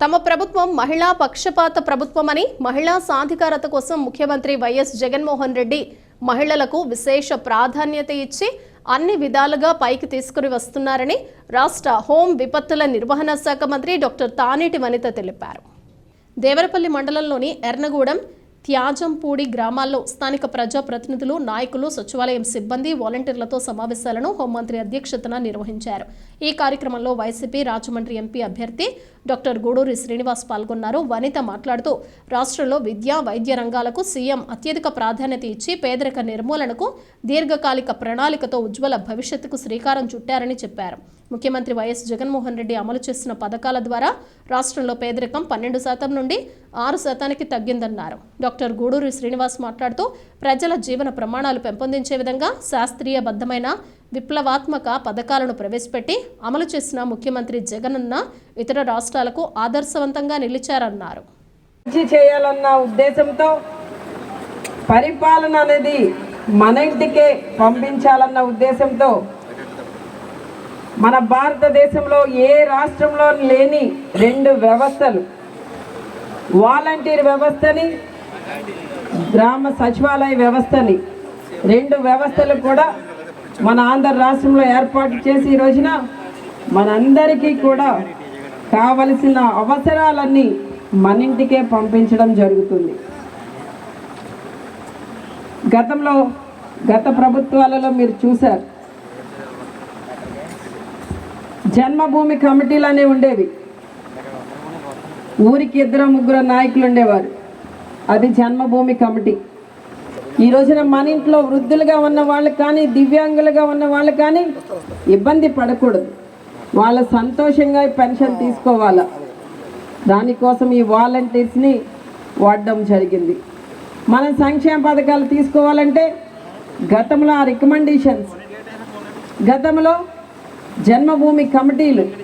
తమ ప్రభుత్వం మహిళా పక్షపాత ప్రభుత్వమని మహిళా సాధికారత కోసం ముఖ్యమంత్రి వైఎస్ జగన్మోహన్ రెడ్డి మహిళలకు విశేష ప్రాధాన్యత ఇచ్చి అన్ని విధాలుగా పైకి తీసుకుని వస్తున్నారని రాష్ట్ర హోం విపత్తుల నిర్వహణ శాఖ మంత్రి డాక్టర్ తానేటి వనిత తెలిపారు. దేవరపల్లి మండలంలోని ఎర్నగూడెం త్యాజంపూడి గ్రామాల్లో స్థానిక ప్రజాప్రతినిధులు నాయకులు సచివాలయం సిబ్బంది వాలంటీర్లతో సమావేశాలను హోంమంత్రి అధ్యక్షతన నిర్వహించారు. ఈ కార్యక్రమంలో వైసీపీ రాజమండ్రి ఎంపీ అభ్యర్థి డాక్టర్ గూడూరి శ్రీనివాస్ పాల్గొన్నారు. వనిత మాట్లాడుతూ రాష్ట్రంలో విద్యా వైద్య రంగాలకు సీఎం అత్యధిక ప్రాధాన్యత ఇచ్చి పేదరిక నిర్మూలనకు దీర్ఘకాలిక ప్రణాళికతో ఉజ్వల భవిష్యత్తుకు శ్రీకారం చుట్టారని చెప్పారు. ముఖ్యమంత్రి వైఎస్ జగన్మోహన్ రెడ్డి అమలు చేసిన పథకాల ద్వారా రాష్ట్రంలో పేదరికం పన్నెండు శాతం నుండి ఆరు శాతానికి తగ్గిందన్నారు. డాక్టర్ గూడూరి శ్రీనివాస్ మాట్లాడుతూ ప్రజల జీవన ప్రమాణాలు పెంపొందించే విధంగా శాస్త్రీయబద్ధమైన విప్లవాత్మక పథకాలను ప్రవేశపెట్టి అమలు చేసిన ముఖ్యమంత్రి జగనన్న ఇతర రాష్ట్రాలకు ఆదర్శవంతంగా నిలిచారన్నారు. చేయాలన్న ఉద్దేశంతో పరిపాలన అనేది మన ఇంటికే పంపించాలన్న ఉద్దేశంతో మన భారతదేశంలో ఏ రాష్ట్రంలో లేని రెండు వ్యవస్థలు వాలంటీర్ వ్యవస్థని గ్రామ సచివాలయ వ్యవస్థని రెండు వ్యవస్థలు కూడా మన ఆంధ్ర రాష్ట్రంలో ఏర్పాటు చేసి ఈ రోజున మనందరికీ కూడా కావలసిన అవసరాలన్నీ మన ఇంటికే పంపించడం జరుగుతుంది. గతంలో గత ప్రభుత్వాలలో మీరు చూశారు. జన్మభూమి కమిటీలు అనేవి ఉండేవి. ఊరికి ఇద్దరు ముగ్గురు నాయకులు ఉండేవారు. అది జన్మభూమి కమిటీ. ఈ రోజున మన ఇంట్లో వృద్ధులుగా ఉన్న వాళ్ళు కానీ దివ్యాంగులుగా ఉన్న వాళ్ళు కానీ ఇబ్బంది పడకూడదు. వాళ్ళ సంతోషంగా పెన్షన్ తీసుకోవాలా? దానికోసం ఈ వాలంటీర్స్ని వాడడం జరిగింది. మనం సంక్షేమ పథకాలు తీసుకోవాలంటే గతంలో ఆ రికమెండేషన్స్ గతంలో జన్మభూమి కమిటీలు